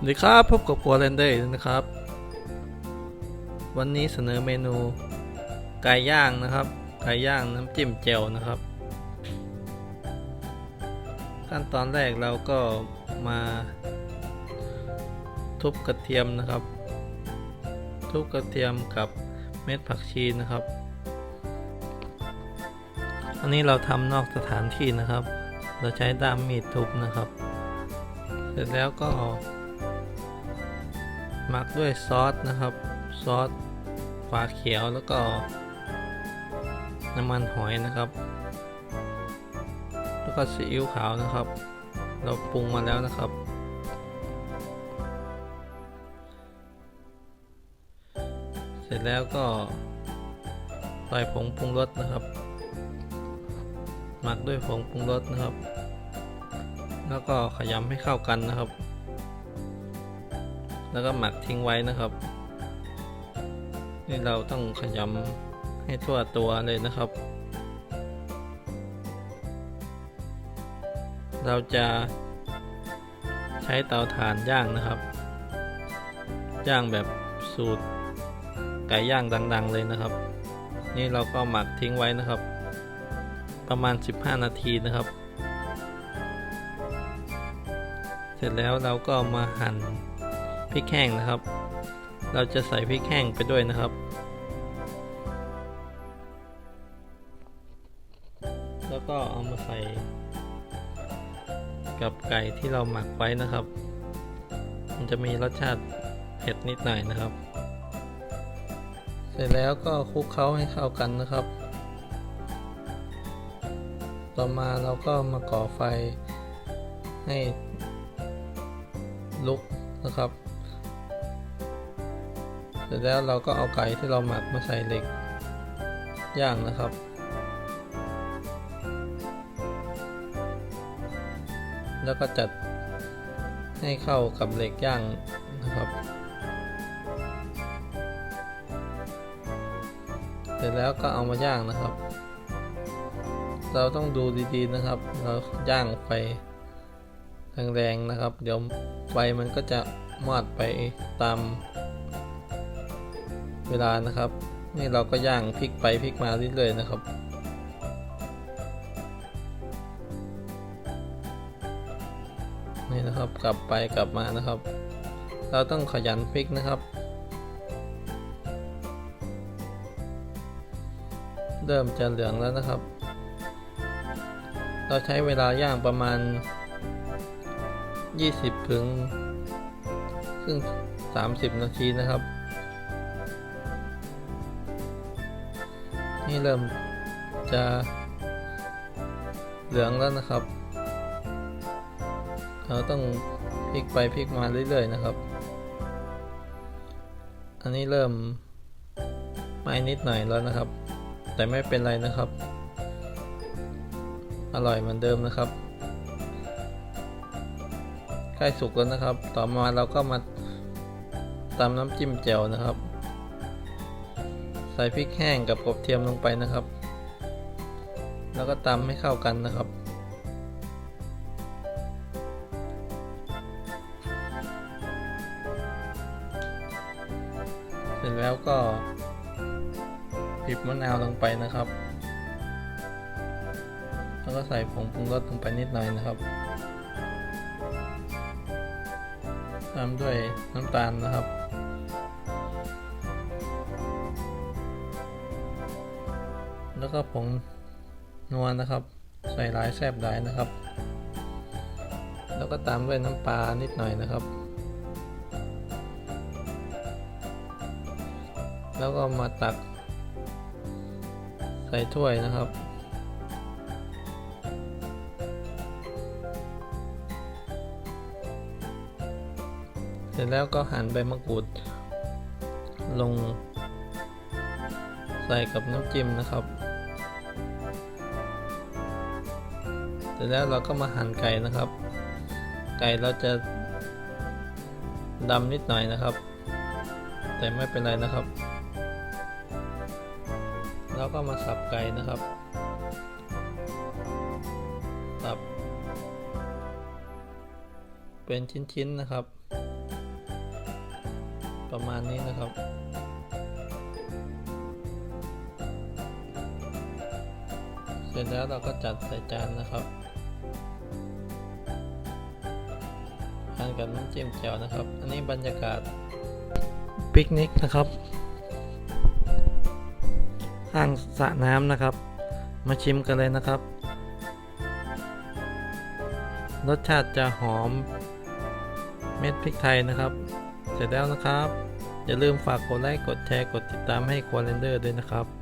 สวัสดีครับ พบกับครัวเรนเดอร์นะครับ วันนี้เสนอเมนูไก่ย่างนะครับ ไก่ย่างน้ำจิ้มเจลนะครับ ขั้นตอนแรกเราก็มาทุบกระเทียมนะครับ ทุบกระเทียมกับเม็ดผักชีนะครับ อันนี้เราทำนอกสถานที่นะครับ เราใช้ด้ามมีดทุบนะครับ เสร็จแล้วก็ หมักด้วยซอสนะครับ ซอสฝาเขียวแล้วก็น้ำมันหอยนะครับ แล้วก็ซีอิ๊วขาวนะครับ เราปรุงมาแล้วนะครับ เสร็จแล้วก็ใส่ผงปรุงรสนะครับ หมักด้วยผงปรุงรสนะครับ แล้วก็ขยำให้เข้ากันนะครับ แล้วก็หมักทิ้งไว้นะครับ นี่เราต้องขยำให้ทั่วตัวเลยนะครับ เราจะใช้เตาถ่านย่างนะครับ ย่างแบบสูตรไก่ย่างดัง ๆ เลยนะครับ นี่เราก็หมักทิ้งไว้นะครับ ประมาณ 15 นาทีนะครับ เสร็จแล้วเราก็มาหั่น พริกแห้งนะครับ เราจะใส่พริกแห้งไปด้วยนะครับ แล้วก็เอามาใส่ กับไก่ที่เราหมักไว้นะครับ มันจะมีรสชาติเผ็ดนิดหน่อยนะครับ เสร็จแล้วก็คลุกเคล้าให้เข้ากันนะครับ ต่อมาเราก็มาก่อไฟให้ลุกนะครับ เสร็จแล้วเราก็เอาไก่ที่เราหมักมาใส่เหล็ก ย่างนะครับ แล้วก็จัดให้เข้ากับเหล็กย่างนะครับเสร็จแล้วก็เอามาย่างนะครับ เราต้องดูดีๆนะครับ เราย่างไฟแรงๆนะครับ เดี๋ยวไฟมันก็จะมอดไปตาม เวลานะครับ นี่เราก็ย่างพลิกไปพลิกมาเรื่อยๆนะครับ นี่นะครับกลับไปกลับมานะครับ เราต้องขยันพลิกนะครับเริ่มจะเหลืองแล้วนะครับ เราใช้เวลาย่างประมาณ 20 ถึงครึ่ง30 นาทีนะครับ นี่เริ่มจะเหลืองแล้วนะครับ เราต้องพลิกไปพลิกมาเรื่อยๆนะครับ อันนี้เริ่มไหม้นิดหน่อยแล้วนะครับ แต่ไม่เป็นไรนะครับ อร่อยเหมือนเดิมนะครับใกล้สุกแล้วนะครับ ต่อมาเราก็มาตำน้ำจิ้มแจ่วนะครับ ส่พริกแห้งกับกระเทียมลงไปนะครับ แล้วก็ตำให้เข้ากันนะครับ เสร็จแล้วก็บีบมะนาวลงไปนะครับ แล้วก็ใส่ผงปรุงรสลงไปนิดหน่อยนะครับ ตามด้วยน้ำตาลนะครับ แล้วก็ผงนัวนะครับ ใส่หลายแซบหลายนะครับ แล้วก็ตามด้วยน้ำปลานิดหน่อยนะครับ แล้วก็มาตัก ใส่ถ้วยนะครับเสร็จแล้วก็หั่นใบมะกรูด ลง ใส่กับน้ำจิ้มนะครับ สร็จแล้วเราก็มาหั่นไก่นะครับ ไก่เราจะดำนิดหน่อยนะครับ แต่ไม่เป็นไรนะครับ แล้วก็มาสับไก่นะครับ สับ เป็นชิ้นๆนะครับ ประมาณนี้นะครับเสร็จแล้วเราก็จัดใส่จานนะครับานกับน้ำจิ้มแจ่วนะครับ อันนี้บรรยากาศปิกนิกนะครับข้างสระน้ำนะครับ มาชิมกันเลยนะครับ รสชาติจะหอมเม็ดพริกไทยนะครับ เสร็จแล้วนะครับ อย่าลืมฝากกดไลค์กดแชร์กดติดตามให้ควอเลนเดอร์ด้วยนะครับ